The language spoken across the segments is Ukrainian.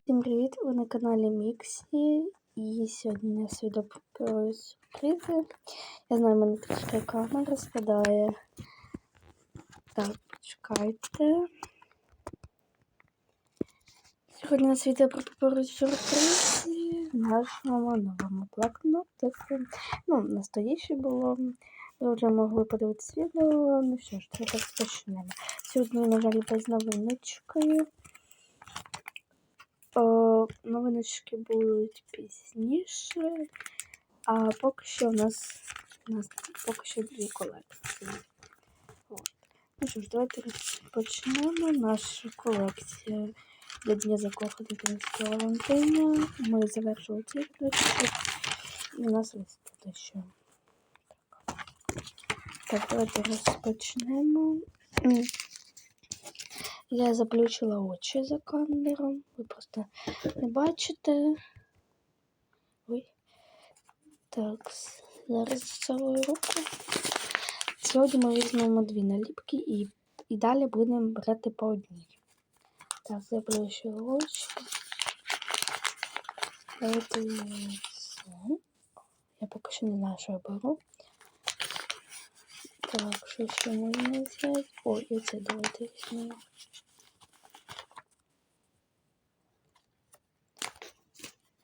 Всім привіт! Ви на каналі Міксі. І сьогодні у нас відео про. Я знаю, в мене трішки камера спадає. Так, чекайте. Сьогодні у нас відео про про сюрпризи в нашому новому блокнотику. Ну, настояще було. Ви могли подивитися відео. Ну що ж, давайте почнемо. Сьогодні, на жаль, без новиночкою. Новиночки будуть пізніше. А поки що в нас, у нас поки що дві колекції. От. Ну що ж, давайте розпочнемо нашу колекцію для Дня закоханих Дмитра Валентина. Ми завершили ці колекції. І у нас ось тут ще. Так. давайте розпочнемо. Я заплющила очі за камером. Ви просто не бачите. Ой. Так, зараз свою руку. Сьогодні ми візьмемо дві наліпки і, і далі будемо брати по одній. Так, заплющила очі. Давайте це. Я поки що не знаю, що я беру. Так, що ще можна взяти? О, і це давайте візьмемо.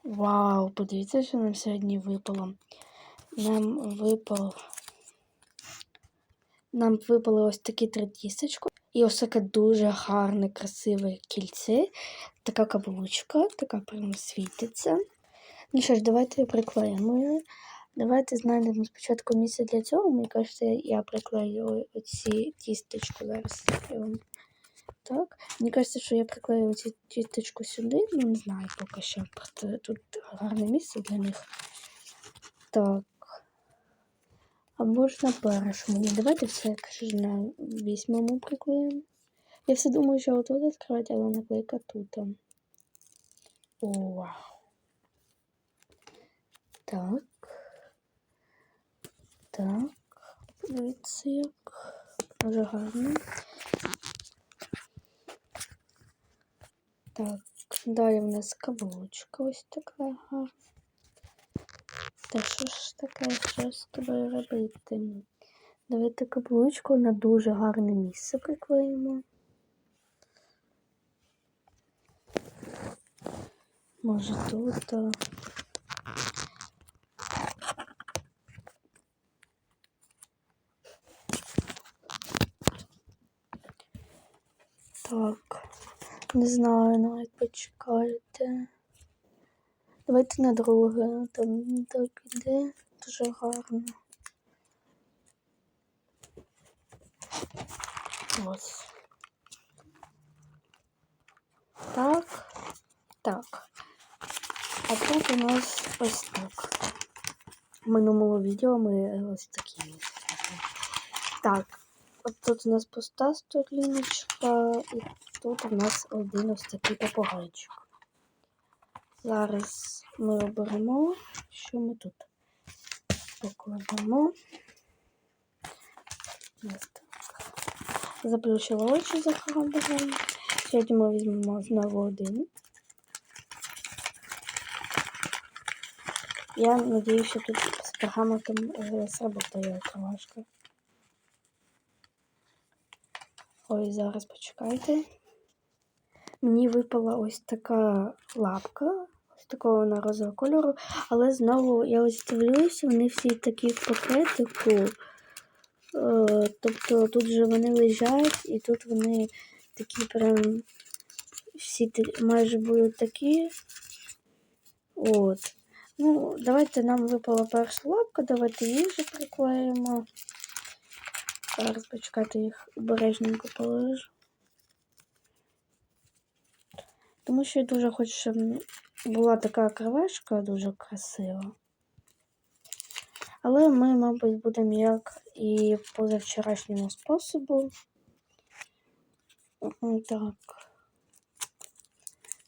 Вау, подивіться, що нам сьогодні випало. Нам випав. Нам випали ось такі три тістечко. І ось таке дуже гарне, красиве кільце. Така каблучка, така прямо світиться. Ну що ж, давайте приклеїмо її. Давайте знайдемо спочатку місце для цього. Мені кажеться, я приклею оці тістечко зараз. Так. Мені кажеться, що я приклею ці тістечку сюди. Ну, не знаю поки що. Тут гарне місце для них. Так. А можна першому. Ні, давайте все ж на вісьмому приклеїмо. Я все думаю, що отут відкривати, але наклейка тут. О, вау. Так. Так. Дивіться, як дуже гарно. Так, далі в нас каблучка ось така гарна. Та що ж таке, що з тобою робити? Давайте каблучку на дуже гарне місце приклеїмо. Може тут. Так, не знаю, навіть почекайте. Давайте на друге. Там так іде дуже гарно. Ось. Так. Так. А тут у нас ось так. В минулому відео ми ось такі. Так. От тут у нас пуста сторіночка, і тут у нас один ось такий попугайчик. Зараз ми оберемо, що ми тут покладемо. Заплющила очі за камерою. Сьогодні ми візьмемо знову один. Я надію, що тут з пергаментом е, сработає кровашка. Ой, зараз почекайте. Мені випала ось така лапка, такого вона розового кольору, але знову я ось дивлюся, вони всі такі в пакетику. Е, тобто тут же вони лежать і тут вони такі прям всі майже будуть такі. От. Ну, давайте нам випала перша лапка, давайте її вже приклеїмо. Зараз почекайте їх обережненько положу. Тому що я дуже хочу, щоб була така кривешка дуже красива. Але ми, мабуть, будемо як і позавчорашньому способу. Так.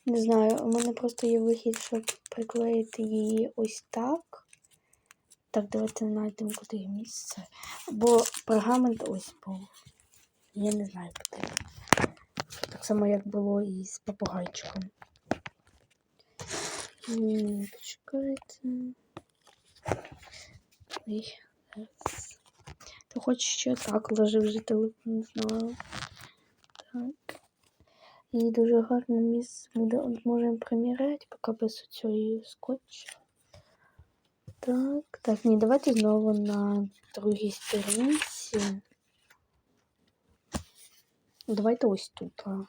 Не знаю, у мене просто є вихід, щоб приклеїти її ось так. Так, давайте знайдемо, куди місце. Бо пергамент ось був. Я не знаю куди. Так само, як було і з попугайчиком. М, Почекайте. Ой, зараз. Ти хочеш ще так ложив вже телефон, знаю. Так. І дуже гарне місце. Ми можемо приміряти, поки без цієї скотчу. Так, так, ні, давайте знову на другій сторінці. Давайте ось тут. а.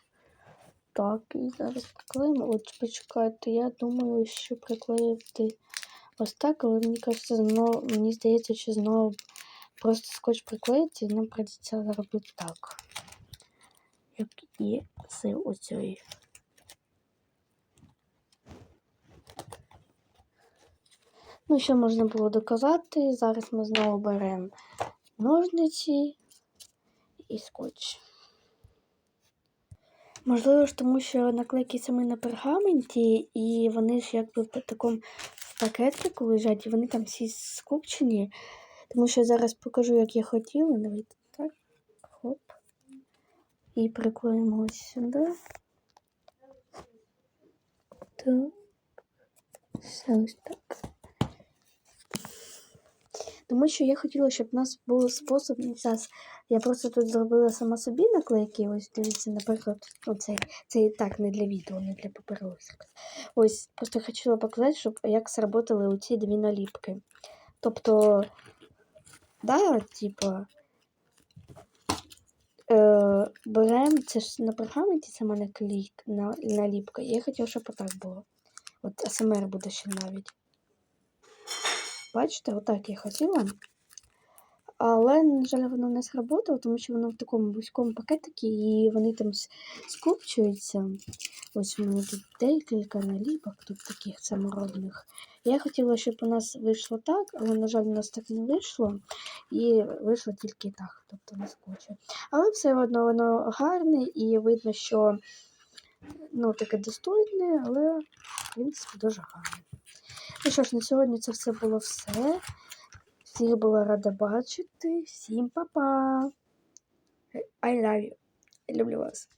Так, і зараз приклеїмо. От почекайте, я думаю, що приклеїти ось так, але мені кажеться, знову, мені здається, що знову просто скотч приклеїти, і нам прийдеться робити так. Як і з оцією. Ну, що можна було доказати? Зараз ми знову беремо ножниці і скотч. Можливо ж тому, що наклейки саме на пергаменті, і вони ж якби в такому в пакетику лежать, і вони там всі скупчені. Тому що зараз покажу, як я хотіла. Давайте так. Хоп. І приклеїмо ось сюди. Так. Все ось так. Тому що я хотіла, щоб у нас був спосіб зараз. Я просто тут зробила сама собі наклейки. Ось дивіться, наприклад, оцей. Це і так не для відео, не для паперових. Ось просто хотіла показати, щоб як сработали оці дві наліпки. Тобто, да, типа. Е, беремо, це ж на пергаменті сама наклейк, на, наліпка. Я хотіла, щоб отак було. От СМР буде ще навіть. Бачите, отак я хотіла. Але, на жаль, воно не сработало, тому що воно в такому вузькому пакетику і вони там скупчуються. Ось у мене тут декілька наліпок, тут таких саморобних. Я хотіла, щоб у нас вийшло так, але, на жаль, у нас так не вийшло. І вийшло тільки так, тобто не скотче. Але все одно воно гарне і видно, що ну, таке достойне, але в принципі дуже гарне. Ну що ж, на сьогодні це все було все. Всіх була рада бачити. Всім па-па. I love you. Я люблю вас.